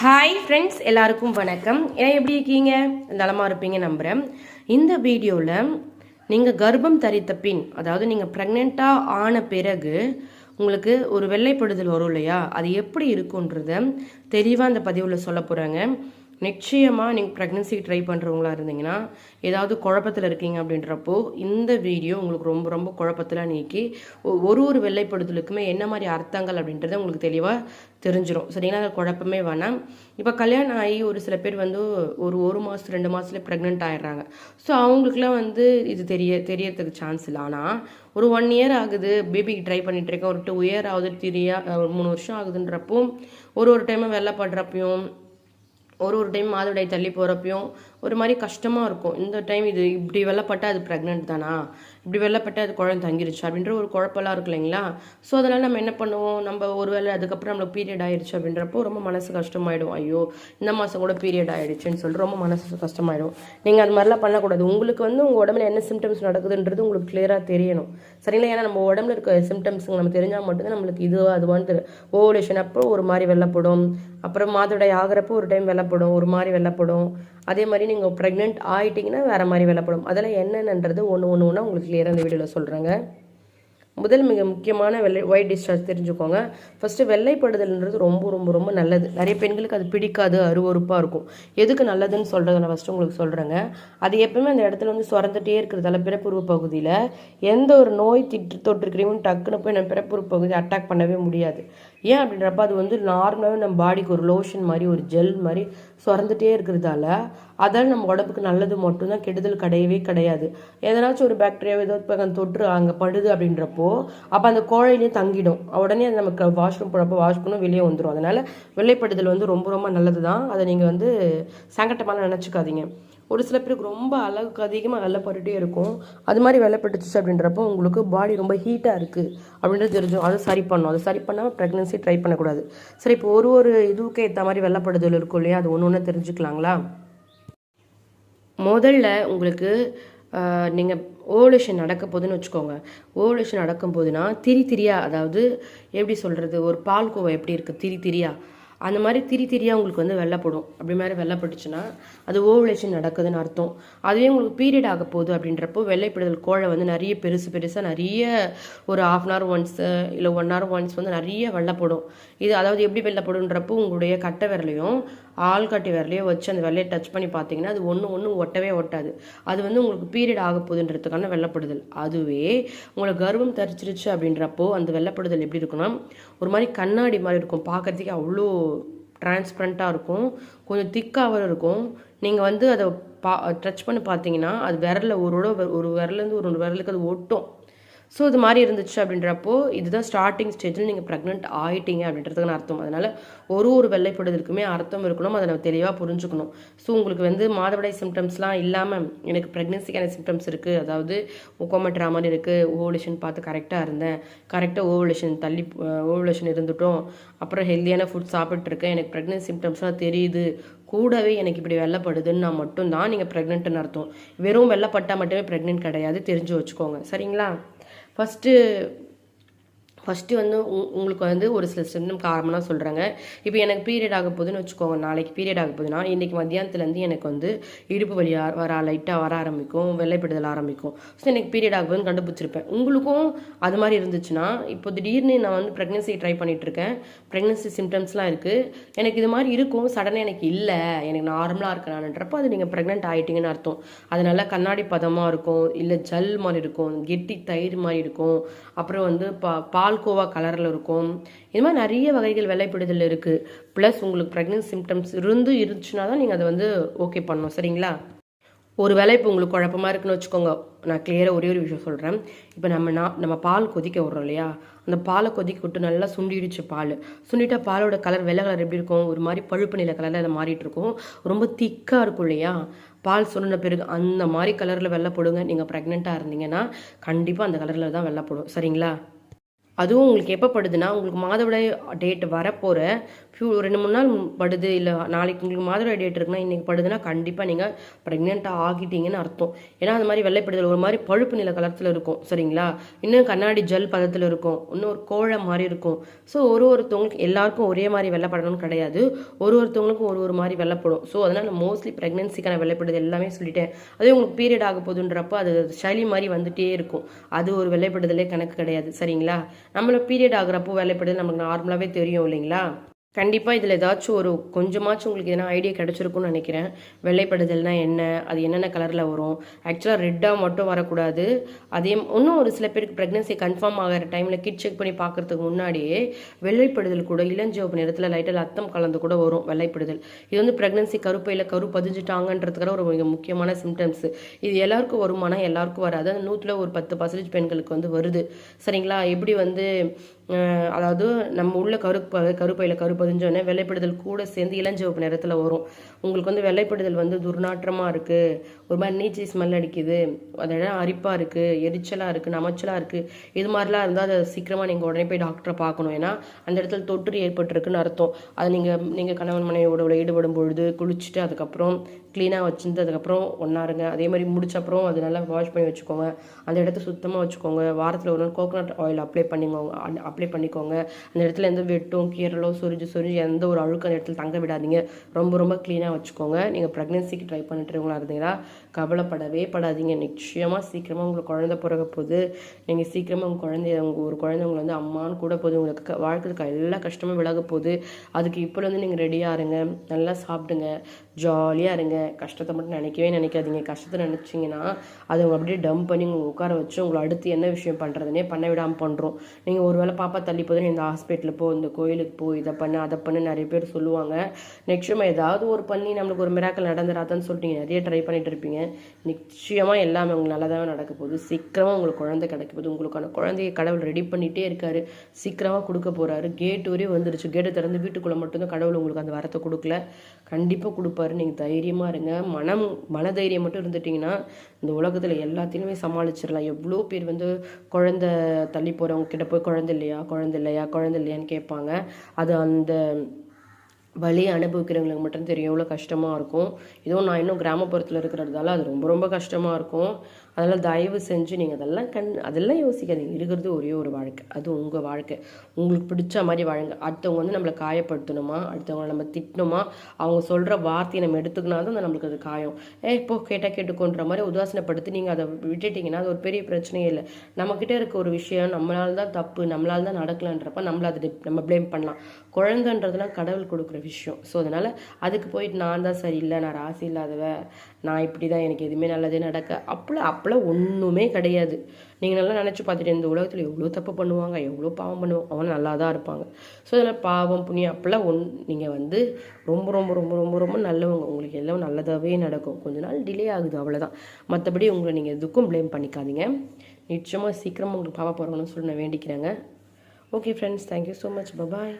Hi friends எல்லாருக்கும் வணக்கம். ஏன் எப்படி இருக்கீங்க? நலமாக இருப்பீங்க நம்புகிறேன் இந்த வீடியோவில் நீங்கள் கர்ப்பம் தரித்த பின் அதாவது நீங்கள் ப்ரெக்னெண்ட்டாக ஆன பிறகு உங்களுக்கு ஒரு வெள்ளைப்படுதல் வரும் இல்லையா? அது எப்படி இருக்குன்றத தெளிவாக அந்த பதிவில் சொல்ல போகிறாங்க நிச்சயமாக நீங்கள் ப்ரெக்னன்சி ட்ரை பண்ணுறவங்களா இருந்தீங்கன்னா ஏதாவது குழப்பத்தில் இருக்கீங்க அப்படின்றப்போ இந்த வீடியோ உங்களுக்கு ரொம்ப ரொம்ப குழப்பத்தில் நீக்கி ஒ- ஒரு ஒரு வெள்ளைப்படுதலுக்குமே என்ன மாதிரி அர்த்தங்கள் அப்படின்றத உங்களுக்கு தெளிவாக தெரிஞ்சிடும் சரிங்களா? அது குழப்பமே வேணாம். இப்போ கல்யாணம் ஆகி ஒரு சில பேர் வந்து ஒரு ஒரு மாதம் ரெண்டு மாதத்துல ப்ரெக்னென்ட் ஆயிடுறாங்க. ஸோ அவங்களுக்குலாம் வந்து இது தெரிய தெரியறதுக்கு சான்ஸ் இல்லை. ஆனால் ஒரு ஒன் இயர் ஆகுது பேபிக்கு ட்ரை பண்ணிட்டு இருக்கேன். ஒரு டூ இயர் ஆகுது த்ரீ ஒரு மூணு வருஷம் ஆகுதுன்றப்போ ஒரு ஒரு டைமும் வெள்ளப்படுறப்பையும் ஒரு ஒரு டைம் மாதவிடாய் தள்ளி போகிறப்பையும் ஒரு மாதிரி கஷ்டமாக இருக்கும். இந்த டைம் இது இப்படி வெள்ளப்பட்டால் அது ப்ரெக்னென்ட் தானா? இப்படி வெள்ளப்பட்டா அது குழந்தை தங்கிருச்சு? அப்படின்ற ஒரு குழப்பம்லாம் இருக்கு இல்லைங்களா? ஸோ அதனால் நம்ம என்ன பண்ணுவோம்? நம்ம ஒரு வேளை அதுக்கப்புறம் நம்மளுக்கு பீரியட் ஆயிடுச்சு அப்படின்றப்போ ரொம்ப மனசு கஷ்டமாயிடும். ஐயோ இந்த மாதம் கூட பீரியட் ஆயிடுச்சுன்னு சொல்லிட்டு ரொம்ப மனசு கஷ்டமாயிடும். நீங்கள் அது மாதிரிலாம் பண்ணக்கூடாது. உங்களுக்கு வந்து உங்கள் உடம்புல என்ன சிம்டம்ஸ் நடக்குதுன்றது உங்களுக்கு கிளியராக தெரியணும். சரிங்களா? ஏன்னா நம்ம உடம்புல இருக்க சிம்டம்ஸுங்க நம்ம தெரிஞ்சால் மட்டும்தான் நம்மளுக்கு இதுவாக அதுவான்னு தெரியும் ஓவலேஷன் அப்போ ஒரு மாதிரி வெள்ளப்படும். அப்புறம் மாதவிடாய் ஆகிறப்போ ஒரு டைம் வெள்ளப்படும். ஒரு மாதிரி வெள்ளப்படும். அதே மாதிரி நீங்கள் ப்ரெக்னென்ட் ஆகிட்டிங்கன்னா வேறு மாதிரி வெள்ளப்படும் அதெல்லாம் என்னென்னன்றது ஒன்று ஒன்று ஒன்றா உங்களுக்கு கிளியராக இந்த வீடியோவில் சொல்கிறேங்க முதல் மிக முக்கியமான வெள்ளை ஒயிட் டிஸ்சார்ஜ் தெரிஞ்சுக்கோங்க. ஃபஸ்ட்டு வெள்ளைப்படுதல்ன்றது ரொம்ப ரொம்ப ரொம்ப நல்லது. நிறைய பெண்களுக்கு அது பிடிக்காது அருவருப்பாக இருக்கும். எதுக்கு நல்லதுன்னு சொல்கிறத நான் ஃபஸ்ட்டு உங்களுக்கு சொல்கிறேங்க அது எப்பவுமே அந்த இடத்துல வந்து சுரந்துட்டே இருக்கிறதால பிறப்புறுப்பு பகுதியில் எந்த ஒரு நோய் திட்டு தொற்றுக்கிறையும் டக்குன்னு போய் நம்ம பிறப்புறுப்பு பகுதியை அட்டாக் பண்ணவே முடியாது. ஏன் அப்படின்றப்ப அது வந்து நார்மலாகவே நம்ம பாடிக்கு ஒரு லோஷன் மாதிரி ஒரு ஜெல் மாதிரி சுரந்துட்டே இருக்கிறதால அதால் நம்ம உடம்புக்கு நல்லது மட்டும்தான் கெடுதல் கிடையவே கிடையாது. எதனாச்சும் ஒரு பாக்டீரியா ஏதோ இப்போ அந்த தொற்று அங்கே படுது அப்படின்றப்போ அப்போ அந்த கோழையிலையும் தங்கிடும். உடனே அது நமக்கு வாஷ்ரூம் போகிறப்போ வாஷ் பண்ணும் வெளியே வந்துடும் அதனால் வெள்ளைப்படுதல் வந்து ரொம்ப ரொம்ப நல்லது தான் அதை நீங்கள் வந்து சங்கட்டமாக நினச்சிக்காதீங்க. ஒரு சில பேருக்கு ரொம்ப அளவுக்கு அதிகமாக வெள்ளைப்பட்டுட்டே இருக்கும். அது மாதிரி வெள்ளைப்பட்டுச்சு அப்படின்றப்போ உங்களுக்கு பாடி ரொம்ப ஹீட்டாக இருக்குது அப்படின்றது தெரிஞ்சும். அதை சரி பண்ணும் அதை சரி பண்ணாமல் ப்ரெக்னன்சி ட்ரை பண்ணக்கூடாது. சரி இப்போ ஒரு ஒரு இதுவுக்கு ஏற்ற மாதிரி வெள்ளைப்படுதல் இருக்கும் இல்லையா? அது ஒன்று ஒன்று தெரிஞ்சுக்கலாங்களா? முதல்ல உங்களுக்கு நீங்கள் ஓவலேஷன் நடக்க போதுன்னு வச்சுக்கோங்க. ஓவலேஷன் நடக்கும் போதுன்னா திரி திரியா அதாவது எப்படி சொல்கிறது ஒரு பால்கோவா எப்படி இருக்குது திரி திரியா. அந்த மாதிரி திரி திரியாக உங்களுக்கு வந்து வெள்ளப்படும் அப்படி மாதிரி வெள்ளப்பட்டுச்சுன்னா அது ஓவலேஷன் நடக்குதுன்னு அர்த்தம். அதுவே உங்களுக்கு பீரியட் ஆக போகுது அப்படின்றப்போ வெள்ளைப்பிடுதல் கோழை வந்து நிறைய பெருசு பெருசாக நிறைய ஒரு ஆஃப் அன் ஹவர் ஒன்ஸு இல்லை ஒன் ஹவர் ஒன்ஸ் வந்து நிறைய வெள்ளப்படும் இது அதாவது எப்படி வெள்ளப்படுன்றப்போ உங்களுடைய கட்டை விரலையும் ஆள்காட்டி விரலையோ வச்சு அந்த வெள்ளையை டச் பண்ணி பார்த்தீங்கன்னா அது ஒன்று ஒன்று ஒட்டவே ஒட்டாது. அது வந்து உங்களுக்கு பீரியட் ஆக போகுதுன்றதுக்கான வெள்ளப்படுதல். அதுவே உங்களை கர்வம் தரிச்சிருச்சு அப்படின்றப்போ அந்த வெள்ளப்படுதல் எப்படி இருக்குன்னா ஒரு மாதிரி கண்ணாடி மாதிரி இருக்கும். பார்க்கறதுக்கே அவ்வளோ டிரான்ஸ்பரண்ட்டாக இருக்கும். கொஞ்சம் திக்காகவும் இருக்கும். நீங்கள் வந்து அதை பா டச் பண்ணி பார்த்தீங்கன்னா அது விரலில் ஒரு ஒரு விரலேருந்து ஒரு விரலுக்கு அது ஒட்டும். ஸோ இது மாதிரி இருந்துச்சு அப்படின்றப்போ இதுதான் ஸ்டார்டிங் ஸ்டேஜில் நீங்கள் ப்ரெக்னென்ட் ஆகிட்டீங்க அப்படின்றதுக்கான அர்த்தம். அதனால் ஒரு ஒரு வெள்ளைப்படுதலுக்குமே அர்த்தம் இருக்கணும். அதை நம்ம தெளிவாக புரிஞ்சுக்கணும். ஸோ உங்களுக்கு வந்து மாதவிடாய் சிம்டம்ஸ்லாம் இல்லாமல் எனக்கு ப்ரெக்னென்சிக்கான சிம்டம்ஸ் இருக்குது அதாவது கோமட்ரா மாதிரி இருக்குது ஓவலேஷன் பார்த்து கரெக்டாக இருந்தேன். கரெக்டாக ஓவலேஷன் தள்ளி ஓவலேஷன் இருந்துட்டோம். அப்புறம் ஹெல்த்தியான ஃபுட் சாப்பிட்ருக்கேன் எனக்கு ப்ரெக்னென்சி சிம்டம்ஸ்லாம் தெரியுது. கூடவே எனக்கு இப்படி வெள்ளப்படுதுன்னா மட்டும்தான் நீங்கள் ப்ரெக்னென்ட்னு அர்த்தம். வெறும் வெள்ளப்பட்டால் மட்டுமே ப்ரெக்னென்ட் கிடையாது. தெரிஞ்சு வச்சுக்கோங்க. சரிங்களா? ஃபஸ்ட்டு ஃபஸ்ட்டு வந்து உங்களுக்கு வந்து ஒரு சில சிம்டம் காரணமாக சொல்கிறாங்க இப்போ எனக்கு பீரியட் ஆக போகுதுன்னு வச்சுக்கோங்க நாளைக்கு பீரியட் ஆக போகுதுன்னா இன்றைக்கி மத்தியானத்துலேருந்து எனக்கு வந்து இடுப்பு வழியாக வர லைட்டாக வர ஆரம்பிக்கும் வெள்ளைப்படுதல் ஆரம்பிக்கும். ஸோ எனக்கு பீரியட் ஆக போகுதுன்னு கண்டுபிடிச்சிருப்பேன். உங்களுக்கும் அது மாதிரி இருந்துச்சுன்னா இப்போ திடீர்னு நான் வந்து ப்ரெக்னென்சி ட்ரை பண்ணிகிட்ருக்கேன் ப்ரெக்னென்சி சிம்டம்ஸ்லாம் இருக்குது எனக்கு இது மாதிரி இருக்கும். சடனாக எனக்கு இல்லை. எனக்கு நார்மலாக இருக்கணுன்றப்போ அது நீங்கள் ப்ரெக்னென்ட் ஆகிட்டீங்கன்னு அர்த்தம். அதனால கண்ணாடி பதமாக இருக்கும் இல்லை ஜல் மாதிரி இருக்கும் கெட்டி தயிர் மாதிரி இருக்கும். அப்புறம் வந்து பா பால் பால்கோவா கலரில் இருக்கும். இது மாதிரி நிறைய வகைகள் வெள்ளைப்பிடுதல் இருக்குது ப்ளஸ் உங்களுக்கு ப்ரெக்னென்ட் சிம்டம்ஸ் இருந்து இருந்துச்சுன்னா தான் நீங்கள் அதை வந்து ஓகே பண்ணணும். சரிங்களா? ஒரு வேளை இப்போ உங்களுக்கு குழப்பமா இருக்குன்னு வச்சுக்கோங்க. நான் கிளியராக ஒரே ஒரு விஷயம் சொல்கிறேன் இப்போ நம்ம நான் நம்ம பால் கொதிக்க விட்றோம் இல்லையா? அந்த பாலை கொதிக்க விட்டு நல்லா சுண்டிடுச்சு பால். சுண்டிட்டா பாலோட கலர் வெள்ளை கலர் எப்படி இருக்கும்? ஒரு மாதிரி பழுப்பு நில கலரில் அதை மாறிட்டு இருக்கும். ரொம்ப திக்காக இருக்கும் இல்லையா? பால் சுண்டின பிறகு அந்த மாதிரி கலரில் வெள்ளை போடுங்க. நீங்கள் ப்ரெக்னெண்ட்டாக இருந்தீங்கன்னா கண்டிப்பாக அந்த கலரில் தான் வெள்ளை போடும். சரிங்களா? அதுவும் உங்களுக்கு எப்போ படுதுன்னா உங்களுக்கு மாதவிடாய் டேட் வரப்போகிற ஃபியூ ரெண்டு மூணு நாள் படுது இல்லை நாளைக்கு உங்களுக்கு மாதவிடாய் டேட் இருக்குன்னா இன்றைக்கி படுதுன்னா கண்டிப்பாக நீங்கள் ப்ரெக்னெண்ட்டாக ஆகிட்டீங்கன்னு அர்த்தம். ஏன்னா அந்த மாதிரி வெள்ளைப்படுதல் ஒரு மாதிரி பழுப்பு நில கலரத்தில் இருக்கும் சரிங்களா? இன்னும் கண்ணாடி ஜல் பதத்தில் இருக்கும் இன்னும் ஒரு கோழை மாதிரி இருக்கும். ஸோ ஒரு ஒருத்தவங்களுக்கு எல்லாருக்கும் ஒரே மாதிரி வெள்ளைப்படணும்னு கிடையாது. ஒரு ஒருத்தவங்களுக்கும் ஒரு ஒரு மாதிரி வெள்ளைப்படும் ஸோ அதனால் மோஸ்ட்லி ப்ரெக்னென்சிக்கான வெள்ளைப்படுதல் எல்லாமே சொல்லிட்டேன். அதே உங்களுக்கு பீரியட் ஆக போதுன்றப்போ அது சளி மாதிரி வந்துட்டே இருக்கும். அது ஒரு வெள்ளைப்படுதலே கணக்கு கிடையாது சரிங்களா? நம்மள பீரியட் ஆகிறப்போ வேலைப்படுது நமக்கு நார்மலாகவே தெரியும் இல்லைங்களா? கண்டிப்பாக இதில் ஏதாச்சும் ஒரு கொஞ்சமாச்சும் உங்களுக்கு எதனா ஐடியா கிடச்சிருக்கும்னு நினைக்கிறேன். வெள்ளைப்படுதல்னா என்ன? அது என்னென்ன கலரில் வரும்? ஆக்சுவலாக ரெட்டாக மட்டும் வரக்கூடாது. அதே இன்னும் ஒரு சில பேருக்கு ப்ரெக்னன்சி கன்ஃபார்ம் ஆகிற டைமில் கிட் செக் பண்ணி பார்க்கறதுக்கு முன்னாடியே வெள்ளைப்படுதல் கூட இளஞ்சிவப்பு நிறத்தில் லைட்டாக ரத்தம் கலந்து கூட வரும் வெள்ளைப்படுதல். இது வந்து ப்ரெக்னன்சி கருப்பையில் கரு பதிஞ்சுட்டாங்கன்றதுக்காக ஒரு மிக முக்கியமான சிம்டம்ஸ் இது எல்லாருக்கும் வருமானம் எல்லாருக்கும் வராது. அது நூற்றில் ஒரு பத்து பர்சன்டேஜ் பெண்களுக்கு வந்து வருது. சரிங்களா? எப்படி வந்து அதாவது நம்ம உள்ள கருப்பை கருப்பையில் கரு பதிஞ்சோடனே வெள்ளைப்படுதல் கூட சேர்ந்து இளஞ்சிவப்பு நிறத்தில் வரும். உங்களுக்கு வந்து வெள்ளைப்படுதல் வந்து துர்நாற்றமாக இருக்குது ஒரு மாதிரி நீச்சி ஸ்மெல் அடிக்குது. அதெல்லாம் அரிப்பாக இருக்குது எரிச்சலாக இருக்குது நமச்சலாக இருக்குது இது மாதிரிலாம் இருந்தால் அதை சீக்கிரமாக நீங்கள் உடனே போய் டாக்டரை பார்க்கணும். ஏன்னா அந்த இடத்துல தொற்று ஏற்பட்டிருக்குன்னு அர்த்தம். அதை நீங்கள் நீங்கள் கணவன் மனைவியோட ஈடுபடும் பொழுது குளிச்சுட்டு அதுக்கப்புறம் க்ளீனாக வச்சுருந்து அதுக்கப்புறம் ஒன்றா அதே மாதிரி முடிச்சப்புறம் அது நல்லா வாஷ் பண்ணி வச்சுக்கோங்க. அந்த இடத்த சுத்தமாக வச்சுக்கோங்க. வாரத்தில் ஒரு நாள் கோகோனட் ஆயில் அப்ளை பண்ணிக்கோங்க. அப்ளை பண்ணிக்கோங்க. அந்த இடத்துல எந்த வெட்டும் கீரலோ சொரிஞ்சு சொரிஞ்சு எந்த ஒரு அழுக்கு அந்த இடத்துல தங்க விடாதீங்க. ரொம்ப ரொம்ப க்ளீனாக வச்சுக்கோங்க. நீங்கள் ப்ரெக்னென்சிக்கு ட்ரை பண்ணிட்டுருவங்களா இருந்தீங்கன்னா கவலைப்படவே படாதீங்க. நிச்சயமாக சீக்கிரமாக உங்களுக்கு குழந்தை பிறக்க போகுது. நீங்கள் சீக்கிரமாக உங்கள் குழந்தைய உங்கள் ஒரு குழந்தைங்களை வந்து அம்மான்னு கூட போது. உங்களுக்கு வாழ்க்கையில் வாழ்க்கைக்கு எல்லா கஷ்டமும் விலக போகுது. அதுக்கு இப்போலேருந்து நீங்கள் ரெடியாக இருங்க. நல்லா சாப்பிடுங்க. ஜாலியாக இருங்க. கஷ்டத்தை மட்டும் நினைக்கவே நினைக்காதீங்க. கஷ்டத்தை நினச்சிங்கன்னா அதை அப்படியே டம்ப் பண்ணி உங்களை உட்கார வச்சு உங்களை அடுத்து என்ன விஷயம் பண்ணுறதுனே பண்ண விடாமல் பண்ணுறோம் நீங்கள் ஒரு வேளை பாப்பா தள்ளி போதுன்னு இந்த ஹாஸ்பிட்டலில் போ இந்த கோயிலுக்கு போ இதை பண்ணு அதை பண்ணு நிறைய பேர் சொல்லுவாங்க. நிச்சயமாக ஏதாவது ஒரு பண்ணி நம்மளுக்கு ஒரு மிராக்கள் நடந்துராதான்னு சொல்லிட்டு நீங்கள் நிறைய ட்ரை பண்ணிட்டு இருப்பீங்க. நிச்சயமாக எல்லாமே உங்களுக்கு நல்லதாகவே நடக்க போகுது. சீக்கிரமாக உங்களுக்கு குழந்தை கிடைக்க போகுது. உங்களுக்கான குழந்தைய கடவுள் ரெடி பண்ணிகிட்டே இருக்காரு. சீக்கிரமாக கொடுக்க போகிறாரு கேட் வரையும் வந்துருச்சு. கேட்டை திறந்து வீட்டுக்குள்ளே மட்டும்தான் கடவுள் உங்களுக்கு அந்த வரத்தை கொடுக்கல. கண்டிப்பாக கொடுப்பாரு. நீங்கள் தைரியமாக இருங்க. மனம் மனதைரியம் மட்டும் இருந்துட்டிங்கன்னா இந்த உலகத்தில் எல்லாத்தையுமே சமாளிச்சிடலாம். எவ்வளோ பேர் வந்து குழந்தை தள்ளி போகிறவங்க கிட்ட போய் குழந்தை இல்லையா குழந்தை இல்லையா குழந்தை இல்லையான்னு கேட்பாங்க. அது அந்த வலியை அனுபவிக்கிறவங்களுக்கு மட்டும் தெரியும் எவ்வளோ கஷ்டமாக இருக்கும். இதுவும் நான் இன்னும் கிராமப்புறத்தில் இருக்கிறதால அது ரொம்ப ரொம்ப கஷ்டமாக இருக்கும். அதனால் தயவு செஞ்சு நீங்கள் அதெல்லாம் கண் அதெல்லாம் யோசிக்காதீங்க. இருக்கிறது ஒரே ஒரு வாழ்க்கை. அது உங்கள் வாழ்க்கை. உங்களுக்கு பிடிச்ச மாதிரி வாழுங்க. அடுத்தவங்க வந்து நம்மளை காயப்படுத்தணுமா? அடுத்தவங்களை நம்ம திட்டணுமா? அவங்க சொல்கிற வார்த்தையை நம்ம எடுத்துக்கினா தான் நம்மளுக்கு அது காயம். ஏ இப்போ கேட்டால் கேட்டுக்கோன்ற மாதிரி உதாசனப்படுத்தி நீங்கள் அதை விட்டுட்டீங்கன்னா அது ஒரு பெரிய பிரச்சனையே இல்லை. நம்மக்கிட்ட இருக்க ஒரு விஷயம் நம்மளால தான் தப்பு நம்மளால தான் நடக்கலன்றப்ப நம்மள அதை நம்ம ப்ளேம் பண்ணலாம். குழந்தைன்றதுலாம் கடவுள் கொடுக்குற விஷயம். ஸோ அதனால் அதுக்கு போயிட்டு நான் தான் சரியில்லை நான் ராசி இல்லாதவ நான் இப்படி தான் எனக்கு எதுவுமே நல்லதே நடக்க அப்போலாம் அப்போலாம் ஒன்றுமே கிடையாது. நீங்கள் நல்லா நினச்சி பார்த்துட்டு இந்த உலகத்தில் எவ்வளோ தப்பு பண்ணுவாங்க எவ்வளோ பாவம் பண்ணுவாங்க அவங்க நல்லா தான் இருப்பாங்க. ஸோ அதனால் பாவம் புண்ணியம் அப்போலாம் ஒன் நீங்கள் வந்து ரொம்ப ரொம்ப ரொம்ப ரொம்ப ரொம்ப நல்லவங்க. உங்களுக்கு எல்லாம் நல்லதாகவே நடக்கும். கொஞ்ச நாள் டிலே ஆகுது அவ்வளோதான் மற்றபடி உங்களை நீங்கள் எதுக்கும் ப்ளேம் பண்ணிக்காதீங்க. நிச்சயமாக சீக்கிரமாக உங்களுக்கு பாவா போகிறோன்னு சொல்லி நான் வேண்டிக்கிறேங்க okay friends thank you so much bye bye